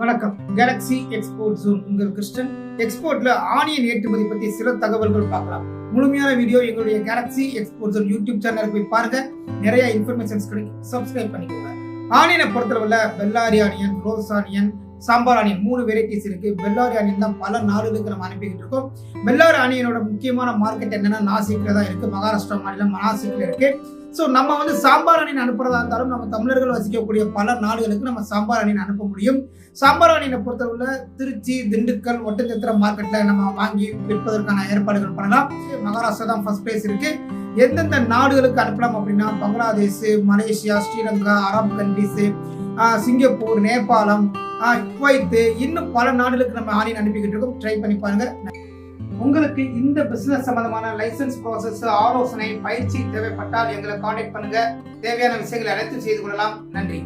வணக்கம். Galaxy export zone உங்கள் கிறிஸ்டன் எக்ஸ்போர்ட்ல ஆனியன் ஏற்றுமதி பத்தி சில தகவல்கள் பார்க்கலாம். முழுமையான வீடியோ எங்களுடைய கேலக்ஸி எக்ஸ்போர்ட் ஜோன் யூடியூப் சேனலுக்கு போய் பாருங்க. நிறைய இன்ஃபர்மேஷன்ஸ் கிடைக்கும். சப்ஸ்கிரைப் பண்ணிக்கோங்க. ஆனியனை பொறுத்தளவுல Bellary onion rose onion sambar onion மூணு வெரைட்டிஸ் இருக்கு. பெல்லாரி ஆனியன் தான் பல நாடுகளுக்கு நம்ம அனுப்பிக்கிட்டு இருக்கோம். பெல்லாரி ஆனியனோட முக்கியமான மார்க்கெட் என்னன்னா நாசிக்ல தான் இருக்கு. மகாராஷ்டிரா மாநிலம் நாசிக்ல இருக்கு. ஸோ நம்ம வந்து சாம்பார் அணியின் அனுப்புறதா இருந்தாலும் நம்ம தமிழர்கள் வசிக்கக்கூடிய பல நாடுகளுக்கு நம்ம சாம்பார் அணியின் அனுப்ப முடியும். சாம்பார் அணியினை பொறுத்தவரை திருச்சி திண்டுக்கல் ஒட்டச்சத்திர மார்க்கெட்டில் நம்ம வாங்கி விற்பதற்கான ஏற்பாடுகள் பண்ணலாம். மகாராஷ்டிரா தான் ஃபர்ஸ்ட் பிளேஸ் இருக்கு. எந்தெந்த நாடுகளுக்கு அனுப்பலாம் அப்படின்னா Bangladesh Malaysia Sri Lanka Arab countries Singapore நேபாளம் குவைத்து இன்னும் பல நாடுகளுக்கு நம்ம ஆணியன் அனுப்பிக்கிட்டு இருக்கோம். ட்ரை பண்ணி பாருங்க. உங்களுக்கு இந்த பிசினஸ் சம்பந்தமான லைசன்ஸ் ப்ராசஸ் ஆலோசனை பயிற்சி தேவைப்பட்டால் எங்களை காண்டாக்ட் பண்ணுங்க. தேவையான விஷயங்களை அனைத்தும் செய்து கொள்ளலாம். நன்றி.